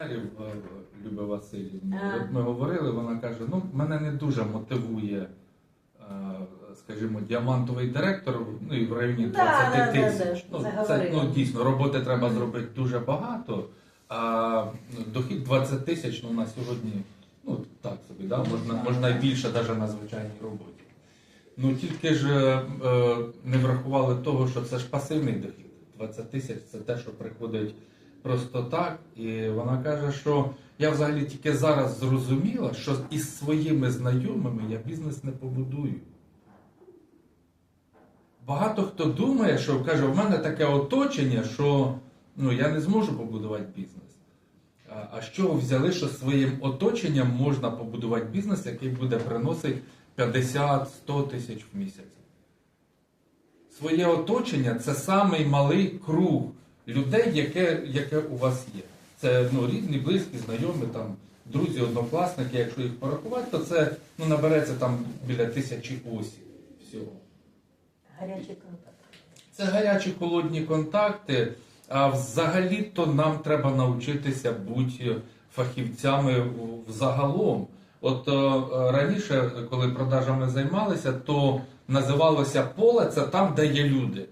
Е, Люба Васильівна. Ми говорили, вона каже: ну, мене не дуже мотивує, е, скажімо, діамантовий директор, ну і в районі Да, 20 да, да, тисяч. да, ну, це ну, дійсно, роботи треба зробити дуже багато, а ну, дохід 20 тисяч ну, на сьогодні, ну так собі, да? можна, можна більше навіть на звичайній роботі. Ну тільки ж е, не врахували того, що це ж пасивний дохід. 20 тисяч це те, що приходить просто так. І вона каже, що я взагалі тільки зараз зрозуміла, що із своїми знайомими я бізнес не побудую. Багато хто думає, що каже, в мене таке оточення, що ну, я не зможу побудувати бізнес. А, з чого взяли, що своїм оточенням можна побудувати бізнес, який буде приносити 50-100 тисяч в місяць? Своє оточення це самий малий круг людей, яке, яке у вас є. Це ну, рідні, близькі, знайомі, там, друзі, однокласники. Якщо їх порахувати, то це ну, набереться там біля тисячі осіб всього. Гарячий контакт. Це гарячі холодні контакти. А взагалі-то нам треба навчитися бути фахівцями взагалом. От е, раніше, коли продажами займалися, то називалося поле це там, де є люди.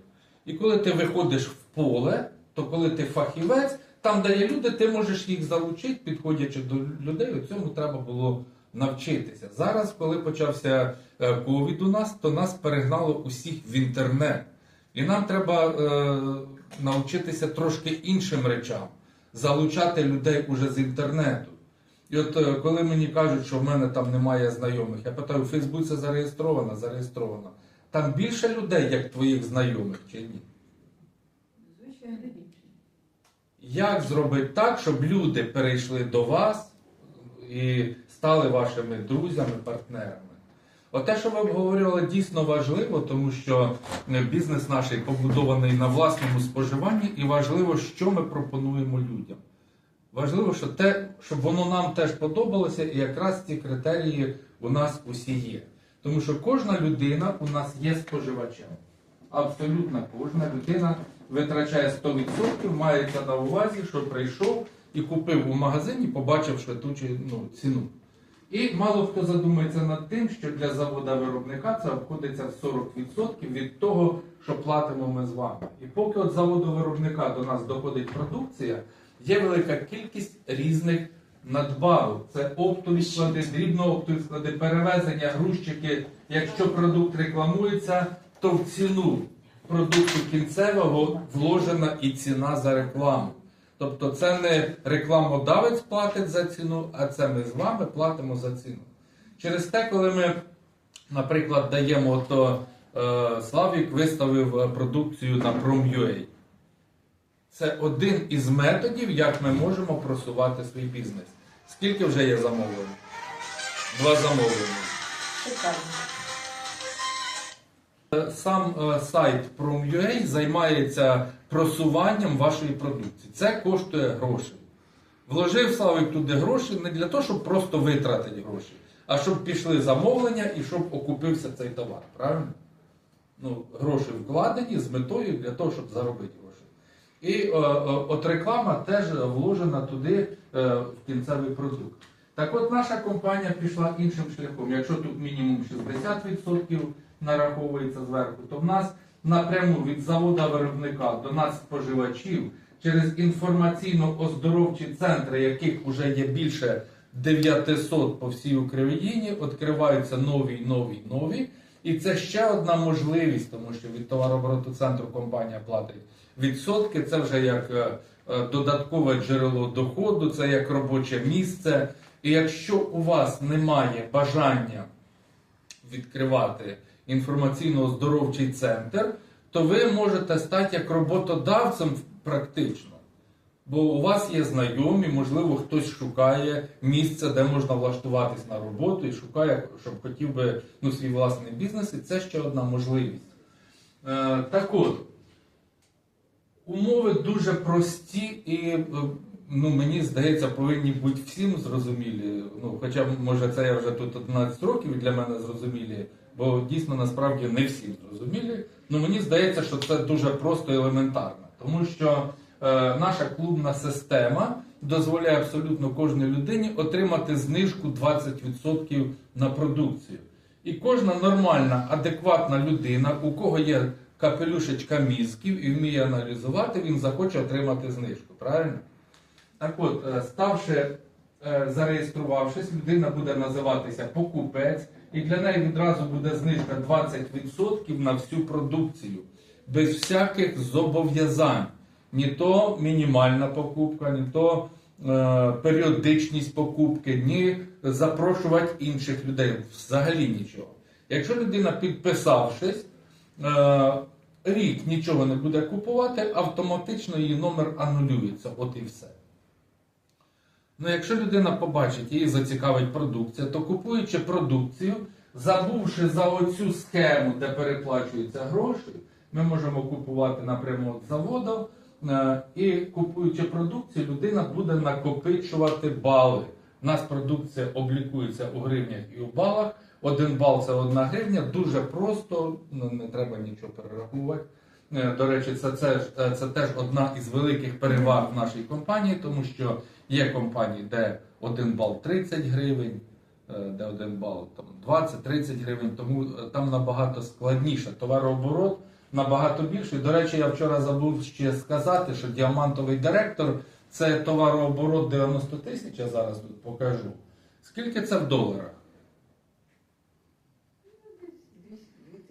І коли ти виходиш в поле, то коли ти фахівець, там, де є люди, ти можеш їх залучити, підходячи до людей. У цьому треба було навчитися. Зараз, коли почався е, ковід у нас, то нас перегнало усіх в інтернет. І нам треба е, навчитися трошки іншим речам, залучати людей уже з інтернету. І от е, коли мені кажуть, що в мене там немає знайомих, я питаю, в Фейсбуці зареєстровано, зареєстровано. Там більше людей, як твоїх знайомих, чи ні? Звичайно. Як зробити так, щоб люди перейшли до вас і стали вашими друзями, партнерами? От те, що ви обговорювали, дійсно важливо, тому що е, бізнес наш побудований на власному споживанні, і важливо, що ми пропонуємо людям. Важливо, що те, щоб воно нам теж подобалося, і якраз ці критерії у нас усі є. Тому що кожна людина у нас є споживачем. Абсолютно кожна людина витрачає 100%, мається на увазі, що прийшов і купив у магазині, побачив швидучу ну, ціну. І мало хто задумається над тим, що для завода виробника це обходиться в 40% від того, що платимо ми з вами. І поки от заводу виробника до нас доходить продукція, є велика кількість різних надбавок. Це оптові склади, дрібнооптові склади, перевезення, грузчики. Якщо продукт рекламується, то в ціну продукту кінцевого вложена і ціна за рекламу. Тобто це не рекламодавець платить за ціну, а це ми з вами платимо за ціну. Через те, коли ми, наприклад, даємо, то е, Славік виставив е, продукцію на Prom.ua. Це один із методів, як ми можемо просувати свій бізнес. Скільки вже є замовлень? Два замовлення. Шикарно. Е, Сам е, сайт Prom.ua займається просуванням вашої продукції. Це коштує грошей. Вложив Славик туди гроші не для того, щоб просто витратити гроші, а щоб пішли замовлення і щоб окупився цей товар. Правильно? Ну, гроші вкладені з метою для того, щоб заробити гроші. І е, е, от реклама теж вложена туди е, в кінцевий продукт. Так от наша компанія пішла іншим шляхом. Якщо тут мінімум 60% нараховується зверху, то в нас напряму від завода виробника до нас споживачів через інформаційно-оздоровчі центри, яких вже є більше 900 по всій Україні, відкриваються нові, нові, нові. І це ще одна можливість, тому що від товарообороту центру компанія платить відсотки. Це вже як е, е, додаткове джерело доходу, це як робоче місце. І якщо у вас немає бажання відкривати інформаційно-оздоровчий центр, то ви можете стати як роботодавцем практично. Бо у вас є знайомі, можливо, хтось шукає місце, де можна влаштуватись на роботу і шукає, щоб хотів би ну, свій власний бізнес, і це ще одна можливість. Е, так от, умови дуже прості і, е, ну, мені здається, повинні бути всім зрозумілі. Ну, хоча, може, це я вже тут 11 років і для мене зрозумілі, бо дійсно насправді не всім зрозумілі. Ну, мені здається, що це дуже просто і елементарно, тому що е, наша клубна система дозволяє абсолютно кожній людині отримати знижку 20% на продукцію. І кожна нормальна, адекватна людина, у кого є капелюшечка мізків і вміє аналізувати, він захоче отримати знижку. Правильно? Так от, е, ставши, е, зареєструвавшись, людина буде називатися покупець, і для неї відразу буде знижка 20% на всю продукцію, без всяких зобов'язань. Ні то мінімальна покупка, ні то е, періодичність покупки, ні запрошувати інших людей. Взагалі нічого. Якщо людина, підписавшись, е, рік нічого не буде купувати, автоматично її номер анулюється. От і все. Ну, якщо людина побачить, її зацікавить продукція, то купуючи продукцію, забувши за оцю схему, де переплачуються гроші, ми можемо купувати напряму від заводу, е, і купуючи продукцію, людина буде накопичувати бали. У нас продукція облікується у гривнях і у балах. Один бал це одна гривня. Дуже просто, ну, не треба нічого перераховувати. Е, До речі, це, це, е, це теж одна із великих переваг в нашій компанії, тому що є компанії, де один бал 30 гривень, е, де один бал 20-30 гривень, тому е, там набагато складніше. Товарооборот набагато більший. До речі, я вчора забув ще сказати, що діамантовий директор це товарооборот 90 тисяч, я зараз тут покажу. Скільки це в доларах?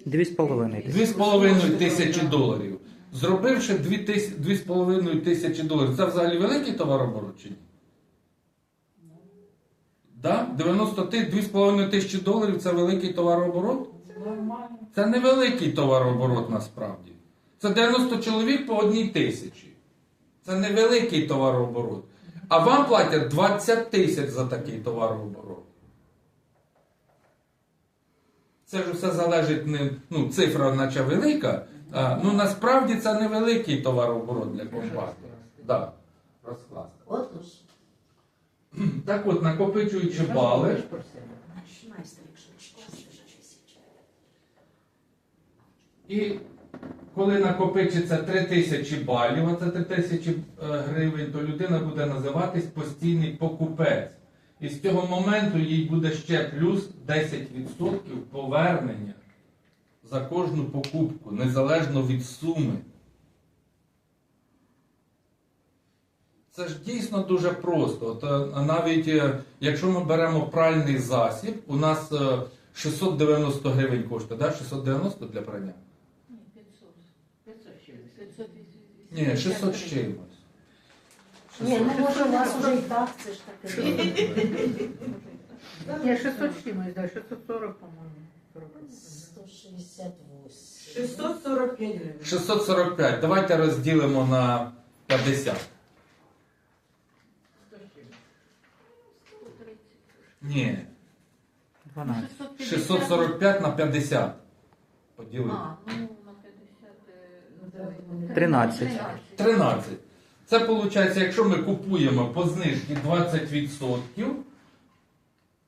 Дві з половиною. Дві з половиною тисячі доларів. Зробивши дві тис- дві з половиною тисячі доларів, це взагалі великий товарооборот чи ні? Да? 90 ти- дві з половиною тисячі доларів це великий товарооборот? Це не великий товарооборот насправді. Це 90 чоловік по одній тисячі. Це не великий товарооборот. А вам платять 20 тисяч за такий товарооборот. Це ж все залежить не, ну, цифра, наче велика. А, ну насправді це не великий товарооборот для компанії. Да. Розкласти. Отож. Так от, накопичуючи бали. І коли накопичиться 3 тисячі балів, а це 3 тисячі е, гривень, то людина буде називатись постійний покупець. І з цього моменту їй буде ще плюс 10% повернення за кожну покупку, незалежно від суми. Це ж дійсно дуже просто. От, е, навіть е, якщо ми беремо пральний засіб, у нас е, 690 гривень коштує, да? 690 для прання? Ні, 500. 500 чимось. Ні, 600 з чимось. Ні, ну може у вас уже і так, це ж таке. Ні, 600 чимось, да, 640, по-моєму. 168. 645 гривень. 645. Давайте розділимо на 50. Ні. 12. 645 на 50. Поділити. А, ну на 50. е, ну, давай. 13. 13. Це виходить, якщо ми купуємо по знижці 20%,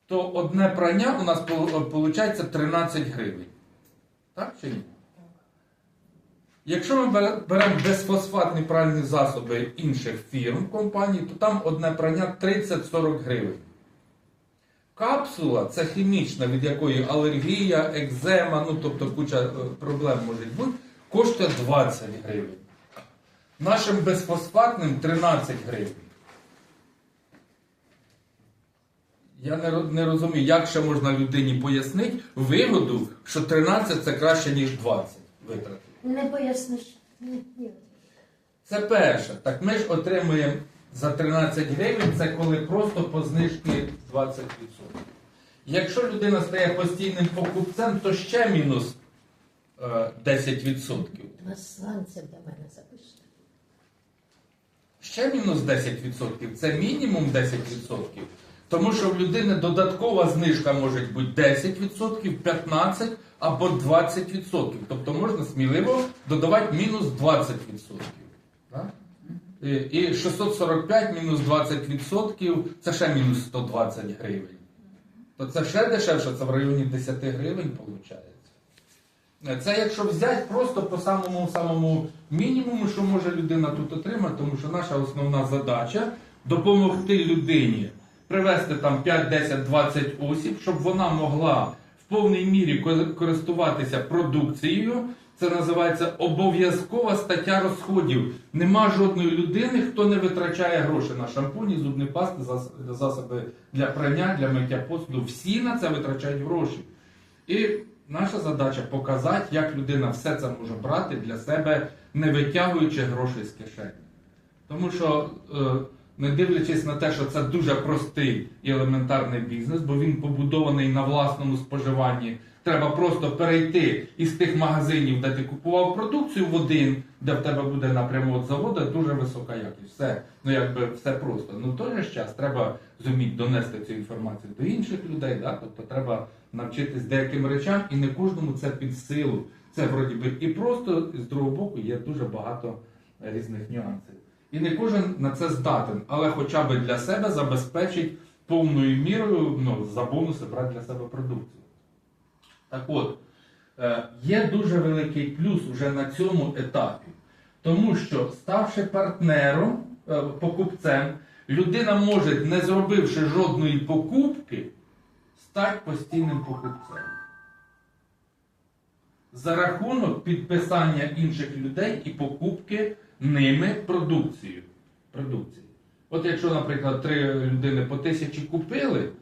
то одне прання у нас виходить 13 гривень. Так чи ні? Якщо ми беремо безфосфатні пральні засоби інших фірм компаній, то там одне прання 30-40 гривень. Капсула це хімічна, від якої алергія, екзема, ну тобто куча е, проблем може бути, коштує 20 гривень. Нашим безфосфатним 13 гривень. Я не, розумію, як ще можна людині пояснити вигоду, що 13 це краще, ніж 20 витратити. Не поясниш. Це перше. Так ми ж отримуємо за 13 гривень, це коли просто по знижці 20%. Якщо людина стає постійним покупцем, то ще мінус е, 10%. На сланця до мене запишете. Ще мінус 10%. Це мінімум 10%. Тому що в людини додаткова знижка може бути 10%, 15% або 20%. Тобто можна сміливо додавати мінус 20%. Так? І, і 645 мінус 20% це ще мінус 120 гривень. То це ще дешевше, це в районі 10 гривень виходить. Це якщо взяти просто по самому самому мінімуму, що може людина тут отримати, тому що наша основна задача допомогти людині привести там 5, 10, 20 осіб, щоб вона могла в повній мірі користуватися продукцією. Це називається обов'язкова стаття розходів. Нема жодної людини, хто не витрачає гроші на шампуні, зубні пасти, засоби для прання, для миття посуду. Всі на це витрачають гроші. І наша задача показати, як людина все це може брати для себе, не витягуючи грошей з кишені. Тому що, е, не дивлячись на те, що це дуже простий і елементарний бізнес, бо він побудований на власному споживанні. Треба просто перейти із тих магазинів, де ти купував продукцію в один, де в тебе буде напряму від заводу, дуже висока якість. Все, ну якби все просто. Ну в той же час треба зуміти донести цю інформацію до інших людей. Да? Тобто треба навчитись деяким речам, і не кожному це під силу. Це вроді би і просто, з другого боку є дуже багато різних нюансів. І не кожен на це здатен, але хоча б для себе забезпечить повною мірою ну, за бонуси брати для себе продукцію. Так от, е, є дуже великий плюс уже на цьому етапі, тому що ставши партнером, е, покупцем, людина може, не зробивши жодної покупки, стати постійним покупцем. За рахунок підписання інших людей і покупки ними продукцію. продукції. От якщо, наприклад, три людини по тисячі купили,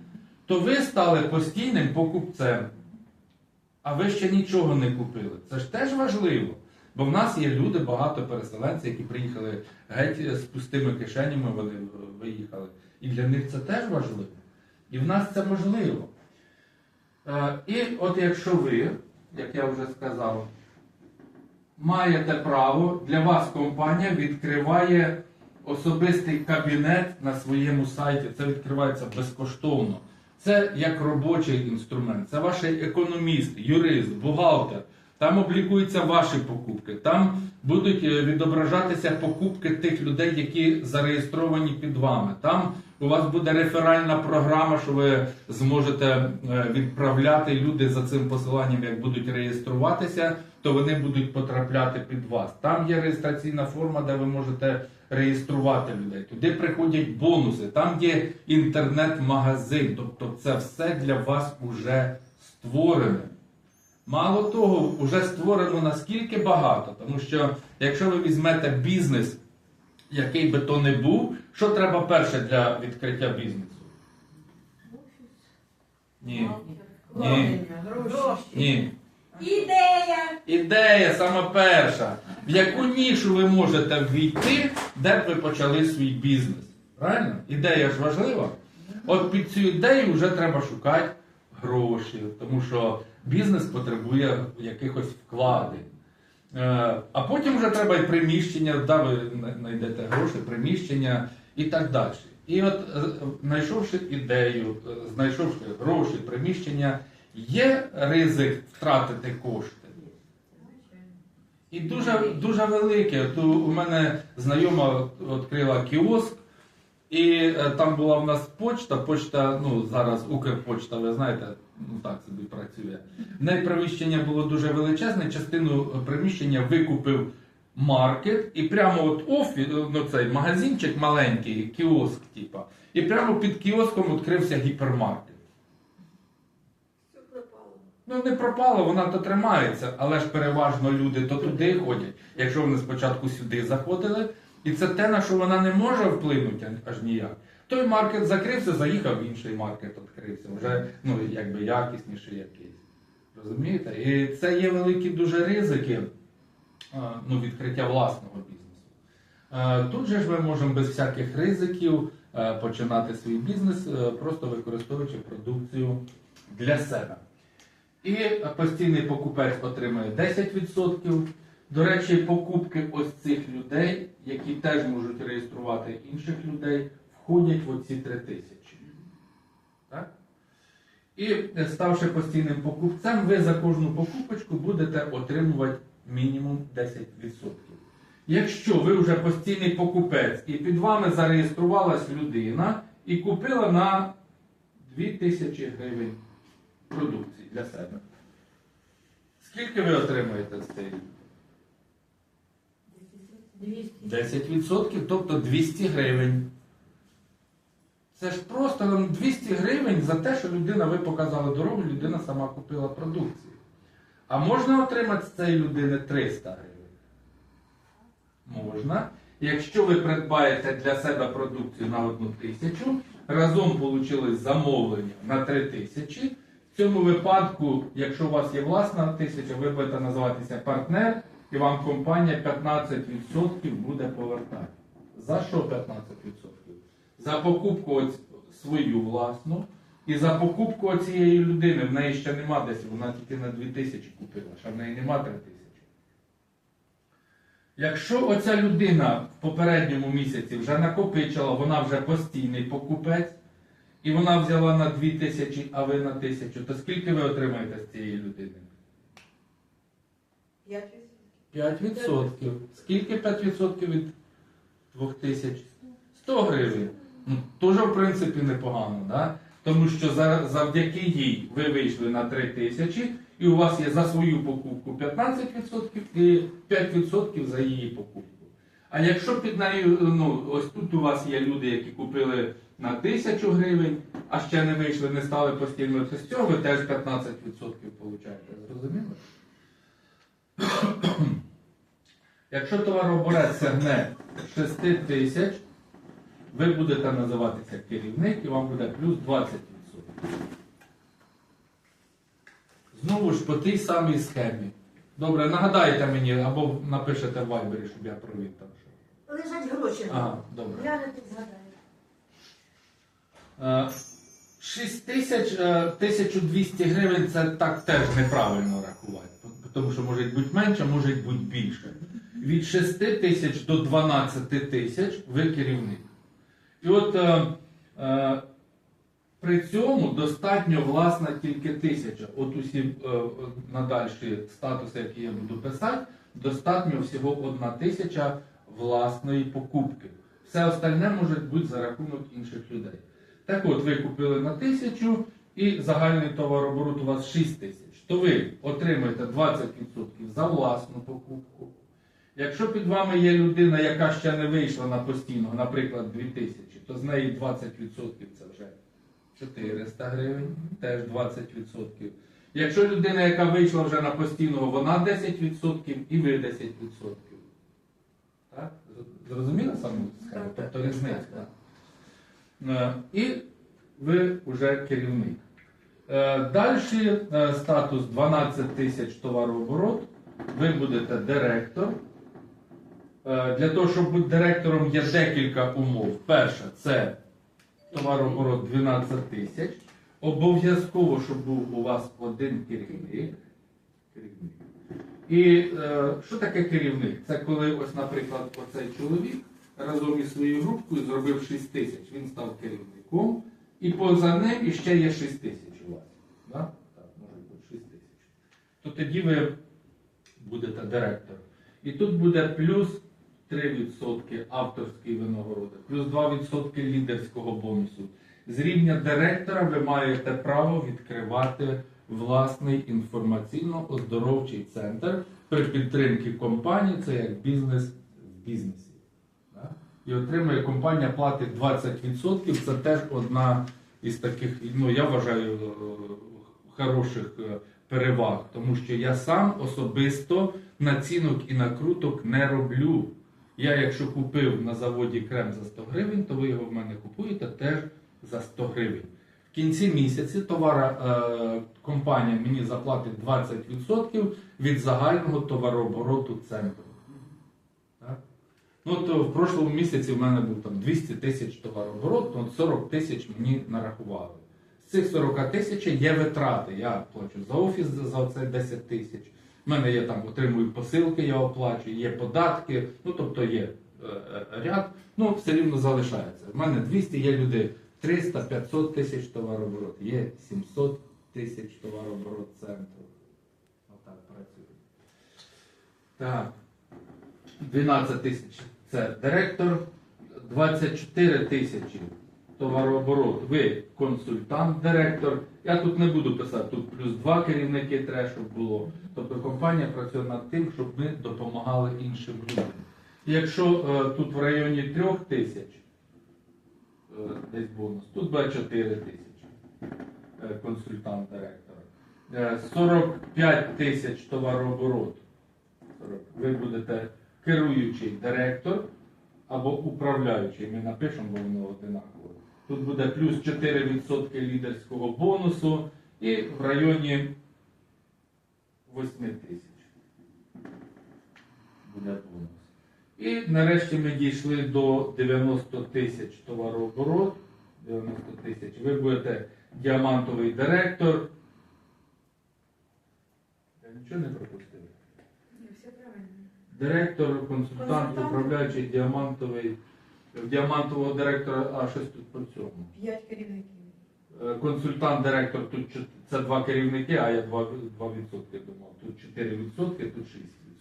то ви стали постійним покупцем. А ви ще нічого не купили. Це ж теж важливо. Бо в нас є люди, багато переселенців, які приїхали геть з пустими кишенями, вони виїхали. І для них це теж важливо. І в нас це можливо. Е, І от якщо ви, як я вже сказав, маєте право, для вас компанія відкриває особистий кабінет на своєму сайті. Це відкривається безкоштовно. Це як робочий інструмент. Це ваш економіст, юрист, бухгалтер. Там облікуються ваші покупки. Там будуть е, відображатися покупки тих людей, які зареєстровані під вами. Там у вас буде реферальна програма, що ви зможете е, відправляти люди за цим посиланням, як будуть реєструватися, то вони будуть потрапляти під вас. Там є реєстраційна форма, де ви можете реєструвати людей. Туди приходять бонуси, там є інтернет-магазин. Тобто це все для вас уже створене. Мало того, вже створено наскільки багато, тому що якщо ви візьмете бізнес, який би то не був, що треба перше для відкриття бізнесу? Ні. Ні. Ні. Ідея! Ідея саме перша. В яку нішу ви можете ввійти, де б ви почали свій бізнес? Правильно? Ідея ж важлива. От під цю ідею вже треба шукати гроші, тому що бізнес потребує якихось вкладень. Е, А потім вже треба і приміщення, да, ви знайдете гроші, приміщення і так далі. І от е, знайшовши ідею, е, знайшовши гроші, приміщення, є ризик втратити кошти. І дуже, дуже велике. От у мене знайома відкрила кіоск, і е, там була в нас почта. Почта, ну зараз Укрпочта, ви знаєте, ну так собі працює. В неї приміщення було дуже величезне. Частину приміщення викупив маркет, і прямо от офі, ну цей магазинчик маленький, кіоск, типа. І прямо під кіоском відкрився гіпермаркет. Ну не пропало, вона то тримається, але ж переважно люди то туди ходять, якщо вони спочатку сюди заходили. І це те, на що вона не може вплинути аж ніяк. Той маркет закрився, заїхав інший маркет відкрився. Вже ну, якби якісніший якийсь. Розумієте? І це є великі дуже ризики ну, відкриття власного бізнесу. Е, Тут же ж ми можемо без всяких ризиків е, починати свій бізнес, е, просто використовуючи продукцію для себе. І постійний покупець отримує 10%. До речі, покупки ось цих людей, які теж можуть реєструвати інших людей, входять в оці 3 тисячі. І е, ставши постійним покупцем, ви за кожну покупочку будете отримувати мінімум 10%. Якщо ви вже постійний покупець і під вами зареєструвалась людина і купила на 2000 гривень продукції для себе. Скільки ви отримаєте з цієї? 10%, тобто 200 гривень. Це ж просто там 200 гривень за те, що людина, ви показали дорогу, людина сама купила продукцію. А можна отримати з цієї людини 300 гривень? Можна. Якщо ви придбаєте для себе продукцію на одну тисячу, разом вийшло замовлення на 3 тисячі. В цьому випадку, якщо у вас є власна тисяча, ви будете називатися партнер, і вам компанія 15% буде повертати. За що 15%? За покупку свою власну і за покупку цієї людини. В неї ще нема десь, вона тільки на 2 тисячі купила, ще в неї нема 3 тисячі. Якщо оця людина в попередньому місяці вже накопичила, вона вже постійний покупець, і вона взяла на 2 тисячі, а ви на тисячу, то скільки ви отримаєте з цієї людини? 5%. Скільки 5% від 2000? 100 гривень. Ну, теж, в принципі, непогано, да? тому що за- завдяки їй ви вийшли на 3 тисячі, і у вас є за свою покупку 15% і 5% за її покупку. А якщо під нею, ну, ось тут у вас є люди, які купили на 1000 гривень, а ще не вийшли, не стали постійно, цього ви теж 15% получаєте. Зрозуміло? Якщо товарооборець сягне 6 тисяч, ви будете називатися керівник і вам буде плюс 20%. Знову ж по тій самій схемі. Добре, нагадайте мені або напишете в вайбері, щоб я провів там. Лежать гроші. Ага, добре. Глянете, згадаю. Е, 6 тисяч, е, 1200 гривень це так теж неправильно рахувати. Тому що може бути менше, може бути більше. Від 6 тисяч до 12 тисяч ви керівник. І от е, е, при цьому достатньо власна тільки тисяча. От усі е, е, надальші статуси, які я буду писати, достатньо всього одна тисяча власної покупки. Все остальне може бути за рахунок інших людей. Так от, ви купили на тисячу і загальний товарооборот у вас 6 тисяч. То ви отримаєте 20% за власну покупку. Якщо під вами є людина, яка ще не вийшла на постійного, наприклад, 2000, то з неї 20% це вже 400 гривень, теж 20%. Якщо людина, яка вийшла вже на постійного, вона 10% і ви 10%. Так? Зрозуміли схему? Тобто різниця. Е, І ви вже керівник. Далі статус 12 тисяч товарооборот. Ви будете директор. Е, Для того, щоб бути директором, є декілька умов. Перша це товарооборот 12 тисяч. Обов'язково, щоб був у вас один керівник. І е, що таке керівник? Це коли, ось, наприклад, оцей чоловік разом із своєю групкою зробив 6 тисяч. Він став керівником, і поза ним іще є 6 тисяч у. Да? Так, може бути 6 тисяч. То тоді ви будете директором. І тут буде плюс 3% авторської винагороди, плюс 2% лідерського бонусу. З рівня директора ви маєте право відкривати власний інформаційно-оздоровчий центр при підтримці компанії, це як бізнес в бізнесі. І отримує компанія платить 20%. Це теж одна із таких, ну я вважаю, е, хороших е, переваг, тому що я сам особисто націнок і накруток не роблю. Я, якщо купив на заводі крем за 100 гривень, то ви його в мене купуєте теж за 100 гривень. В кінці місяці товара е, компанія мені заплатить 20% від загального товарообороту центру. Ну, то в прошлому місяці в мене був там 200 тисяч товарооборот, то 40 тисяч мені нарахували. З цих 40 тисяч є витрати. Я плачу за офіс за- за це 10 тисяч. У мене є там, отримую посилки, я оплачую, є податки, ну тобто є е, е, ряд, ну все рівно залишається. У мене 200 є люди 300-500 тисяч товарооборот, є 700 тисяч товарооборот центру. Отак працює. Так. 12 тисяч це директор, 24 тисячі товарооборот. Ви консультант, директор. Я тут не буду писати, тут плюс два керівники треба, щоб було. Тобто компанія працює над тим, щоб ми допомагали іншим людям. Якщо е, тут в районі трьох тисяч, е, десь бонус. Тут буде 4 тисячі е, консультант директора. Е, 45 тисяч товарооборот. Ви будете керуючий директор або управляючий. Ми напишемо, бо воно одинаково. Тут буде плюс 4% лідерського бонусу і в районі 8 тисяч буде бонус. І нарешті ми дійшли до 90 тисяч товарооборот. 90 тисяч. Ви будете діамантовий директор. Я нічого не пропустив. Директор, консультант, управляючий діамантовий. Діамантового директора, а щось тут по цьому. П'ять керівників. Е, Консультант, директор, тут це два керівники, а я 2, 2% думав. Тут 4%, тут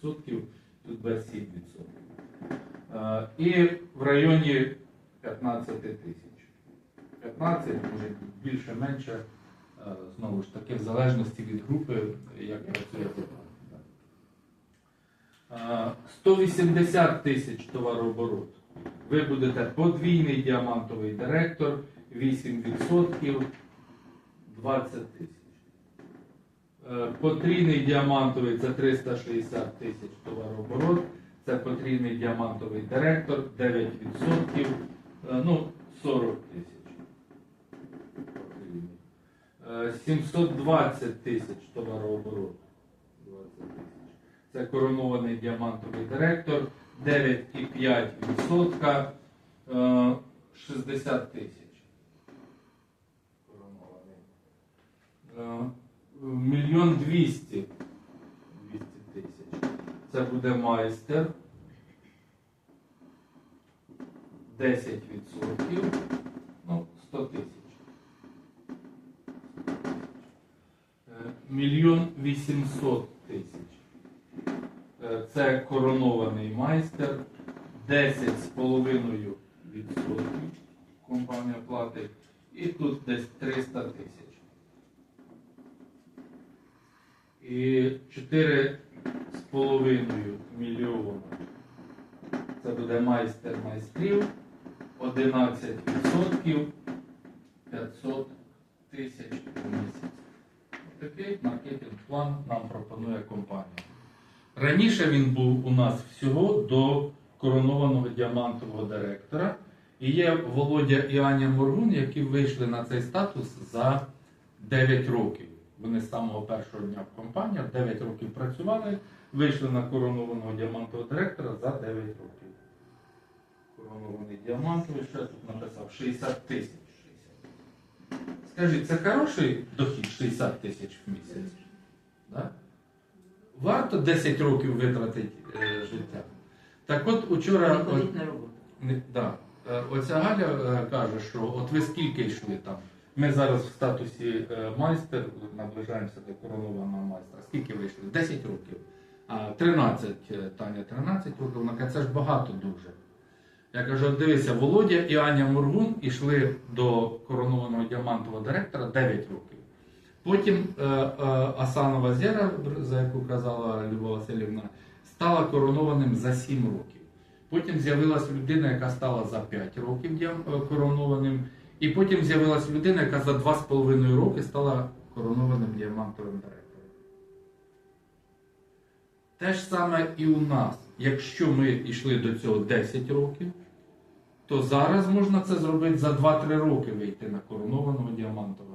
6%, тут буде 7%. Е, І в районі 15 тисяч. 15, може більше, менше. Е, Знову ж таки, в залежності від групи, як працює група. Е, 180 тисяч товарооборот. Ви будете подвійний діамантовий директор, 8%, 20 тисяч. Е, Потрійний діамантовий це 360 тисяч товарооборот. Це потрійний діамантовий директор, 9%, е, ну, 40 тисяч. Е, 720 тисяч товарооборот. 20 тисяч. Це коронований діамантовий директор, 9,5%, е, 60 тисяч. Коронований. Е, Мільйон двісті 200 тисяч. Це буде майстер. 10%. Ну, 100 тисяч. Е, Мільйон 800 тисяч. Е, Це коронований майстер. 10,5% компанія платить. І тут десь 300 тисяч. І 4,5 мільйона. Це буде майстер майстрів. 11% 500 тисяч в місяць. Такий маркетинг-план нам пропонує компанія. Раніше він був у нас всього до коронованого діамантового директора. І є Володя і Аня Моргун, які вийшли на цей статус за 9 років. Вони з самого першого дня в компанії 9 років працювали, вийшли на коронованого діамантового директора за 9 років. Коронований діамантовий, що я тут написав? 60 тисяч. Скажіть, це хороший дохід 60 тисяч в місяць? Да? Варто 10 років витратити е, життя. Так от учора. Не ходить на роботу. Не, да. Е, Оця Галя е, каже, що от ви скільки йшли там. Ми зараз в статусі е, майстер, наближаємося до коронованого майстра. Скільки ви йшли? 10 років. А 13, е, Таня, 13 років. Вона каже, це ж багато дуже. Я кажу, от дивися, Володя і Аня Мургун йшли до коронованого діамантового директора 9 років. Потім е, е, Асанова Зєра, за яку казала Люба Васильівна, стала коронованим за 7 років. Потім з'явилась людина, яка стала за 5 років е, коронованим. І потім з'явилась людина, яка за 2,5 роки стала коронованим діамантовим директором. Те ж саме і у нас. Якщо ми йшли до цього 10 років, то зараз можна це зробити за 2-3 роки вийти на коронованого діамантового.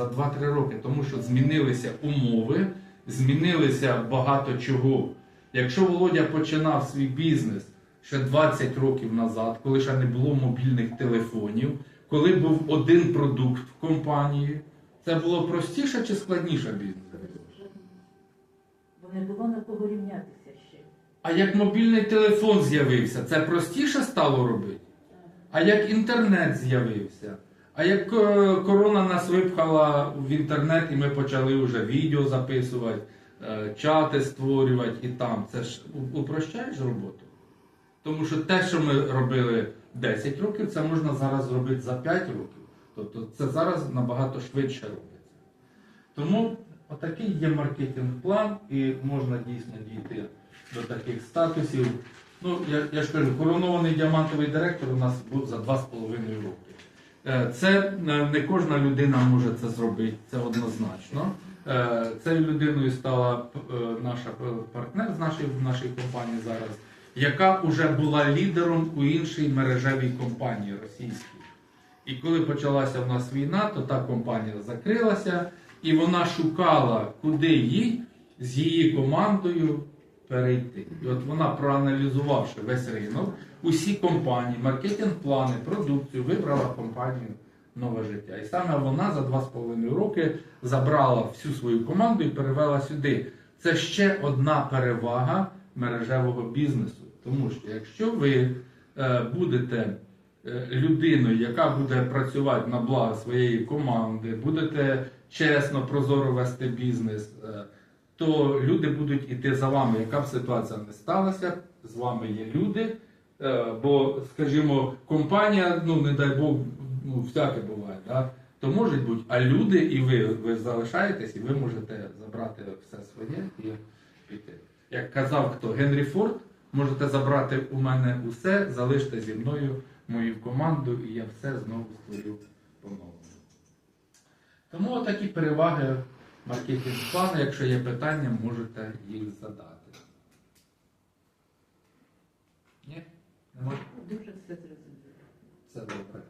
За 2-3 роки, тому що змінилися умови, змінилися багато чого. Якщо Володя починав свій бізнес ще 20 років назад, коли ще не було мобільних телефонів, коли був один продукт в компанії, це було простіше чи складніше бізнес? Бо не було на кого рівнятися ще. А як мобільний телефон з'явився, це простіше стало робити? А як інтернет з'явився? А як е, корона нас випхала в інтернет, і ми почали вже відео записувати, е, чати створювати і там, це ж у- упрощає ж роботу. Тому що те, що ми робили 10 років, це можна зараз зробити за 5 років. Тобто це зараз набагато швидше робиться. Тому отакий є маркетинг-план, і можна дійсно дійти до таких статусів. Ну, я, я ж кажу, коронований діамантовий директор у нас був за 2,5 роки. Е, Це е, не кожна людина може це зробити, це однозначно. Е, Цією людиною стала наша партнер з нашої, в нашій компанії зараз, яка вже була лідером у іншій мережевій компанії російській. І коли почалася в нас війна, то та компанія закрилася, і вона шукала, куди їй з її командою перейти. І от вона, проаналізувавши весь ринок, усі компанії, маркетинг-плани, продукцію, вибрала компанію Нове життя. І саме вона за 2,5 роки забрала всю свою команду і перевела сюди. Це ще одна перевага мережевого бізнесу. Тому що якщо ви е, будете е, людиною, яка буде працювати на благо своєї команди, будете чесно, прозоро вести бізнес, е, то люди будуть іти за вами. Яка б ситуація не сталася, з вами є люди. Е, Бо, скажімо, компанія, ну не дай Бог, ну всяке буває, да? то можуть бути, а люди і ви, ви залишаєтесь, і ви можете забрати все своє і піти. Як казав хто Генрі Форд, можете забрати у мене усе, залиште зі мною мою команду, і я все знову створю по-новому. Тому такі переваги маркетинг-плану, якщо є питання, можете їх задати. Ні? Не можете? Дуже все зрозуміло. Все добре.